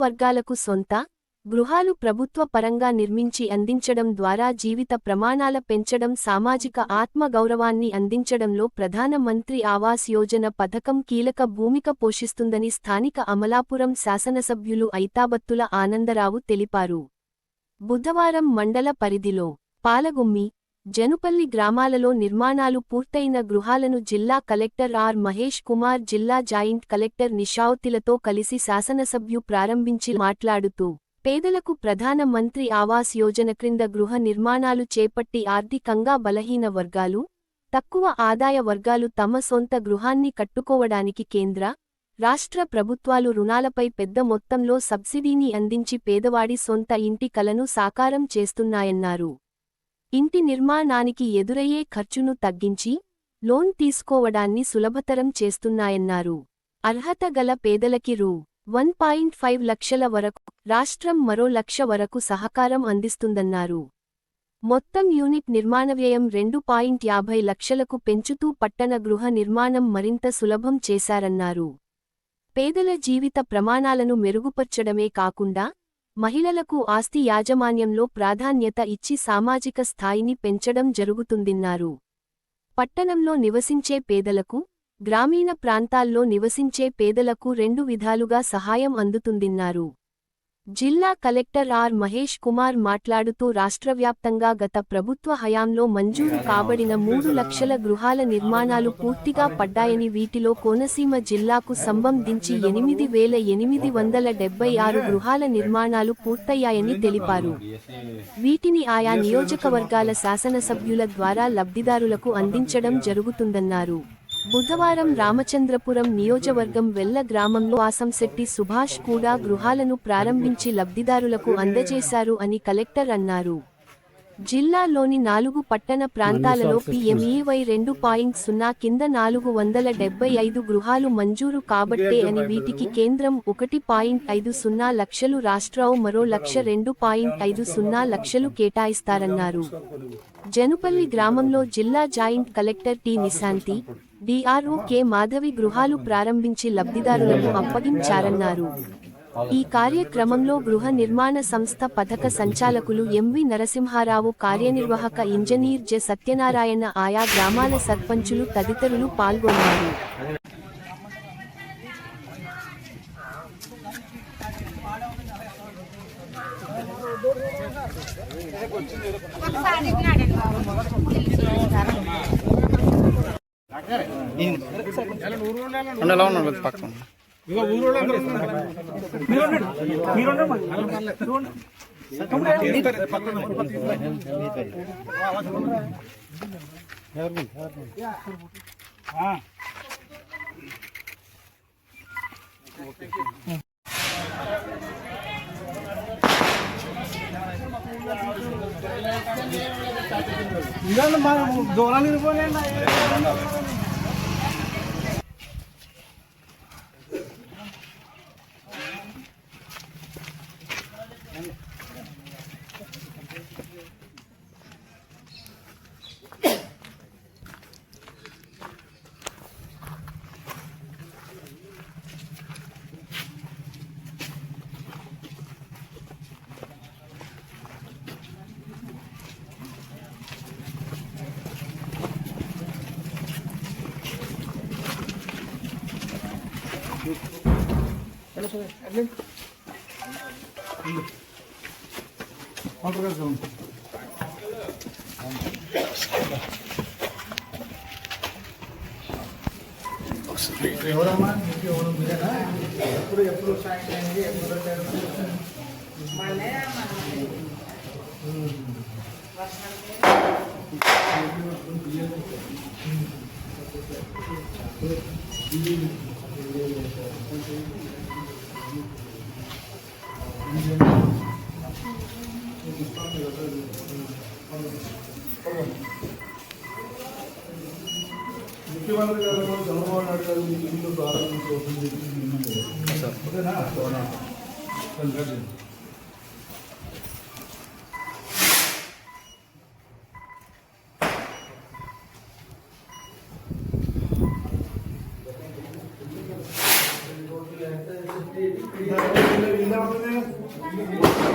వర్గాలకు సొంత గృహాలు ప్రభుత్వ పరంగా నిర్మించి అందించడం ద్వారా జీవిత ప్రమాణాల పెంచడం సామాజిక ఆత్మగౌరవాన్ని అందించడంలో ప్రధాన మంత్రి ఆవాస్ యోజన పథకం కీలక భూమిక పోషిస్తుందని స్థానిక అమలాపురం శాసనసభ్యులు ఐతాబత్తుల ఆనందరావు తెలిపారు. బుధవారం మండల పరిధిలో పాలగుమ్మి జనుపల్లి గ్రామాలలో నిర్మాణాలు పూర్తయిన గృహాలను జిల్లా కలెక్టర్ ఆర్ మహేష్ కుమార్ జిల్లా జాయింట్ కలెక్టర్ నిషావతిలతో కలిసి శాసనసభ్యు ప్రారంభించి మాట్లాడుతూ పేదలకు ప్రధాన మంత్రి ఆవాస్ యోజన క్రింద గృహ నిర్మాణాలు చేపట్టి ఆర్థికంగా బలహీన వర్గాలు తక్కువ ఆదాయ వర్గాలు తమ సొంత గృహాన్ని కట్టుకోవడానికి కేంద్ర రాష్ట్ర ప్రభుత్వాలు రుణాలపై పెద్ద మొత్తంలో సబ్సిడీని అందించి పేదవాడి సొంత ఇంటి కలను సాకారం చేస్తున్నాయన్నారు. ఇంటి నిర్మాణానికి ఎదురయ్యే ఖర్చును తగ్గించి లోన్ తీసుకోవడాన్ని సులభతరం చేస్తున్నాయన్నారు. అర్హత గల పేదలకి రూ. వన్ పాయింట్ ఫైవ్ లక్షల వరకు రాష్ట్రం మరో లక్ష వరకు సహకారం అందిస్తుందన్నారు. మొత్తం యూనిట్ నిర్మాణ వ్యయం రెండు పాయింట్ యాభై లక్షలకు పెంచుతూ పట్టణ గృహ నిర్మాణం మరింత సులభం చేశారన్నారు. పేదల జీవిత ప్రమాణాలను మెరుగుపర్చడమే కాకుండా మహిళలకు ఆస్తి యాజమాన్యంలో ప్రాధాన్యత ఇచ్చి సామాజిక స్థాయిని పెంచడం జరుగుతుందిన్నారు. పట్టణంలో నివసించే పేదలకు గ్రామీణ ప్రాంతాల్లో నివసించే పేదలకు రెండు విధాలుగా సహాయం అందుతుందిన్నారు. జిల్లా కలెక్టర్ ఆర్ మహేష్ కుమార్ మాట్లాడుతూ రాష్ట్రవ్యాప్తంగా గత ప్రభుత్వ హయాంలో మంజూరు కాబడిన మూడు లక్షల గృహాల నిర్మాణాలు పూర్తిగా పడ్డాయని వీటిలో కోనసీమ జిల్లాకు సంబంధించి ఎనిమిది వేల ఎనిమిది వందల డెబ్బై ఆరు గృహాల నిర్మాణాలు పూర్తయ్యాయని తెలిపారు. వీటిని ఆయా నియోజకవర్గాల శాసనసభ్యుల ద్వారా లబ్ధిదారులకు అందించడం జరుగుతుందన్నారు. బుధవారం రామచంద్రపురం నియోజకవర్గం వెల్ల గ్రామంలో ఆసంశెట్టి సుభాష్ కూడా గృహాలను ప్రారంభించి లబ్ధిదారులకు అందజేశారు అని కలెక్టర్ అన్నారు. జిల్లాలోని నాలుగు పట్టణ ప్రాంతాలలో పీఎంఈవై రెండు పాయింట్ సున్నా కింద నాలుగు వందల డెబ్బై ఐదు గృహాలు మంజూరు కాబట్టే అని వీటికి కేంద్రం ఒకటి పాయింట్ ఐదు సున్నా లక్షలు రాష్ట్రావు మరో లక్ష రెండు పాయింట్ ఐదు సున్నా లక్షలు కేటాయిస్తారన్నారు. జనుపల్లి గ్రామంలో జిల్లా joint collector T Nishanthi DRO K Madhavi గృహాలు ప్రారంభించి లబ్ధిదారులకు అప్పగించారన్నారు. ఈ కార్యక్రమంలో గృహ నిర్మాణ సంస్థ పథక సంచాలకులు ఎంవి నరసింహారావు కార్యనిర్వాహక ఇంజనీర్ జె సత్యనారాయణ ఆయా గ్రామాల సర్పంచులు తదితరులు పాల్గొన్నారు. అంటే ఎలా ఉన్నాడు పక్కన ఇక ఊరోళ్ళందరూ ఇంకా మనం దూరానికి పోలేండి ఎవరమ్మా? మీకు ఎవరు మీరేనా ఎప్పుడు ఎప్పుడు సాయం అయింది ఎప్పుడు పెట్టారు ముఖ్యమంత్రి గారు చంద్రబాబు నాయుడు గారు మీ ఇల్లు ప్రారంభించవలసింది যাবে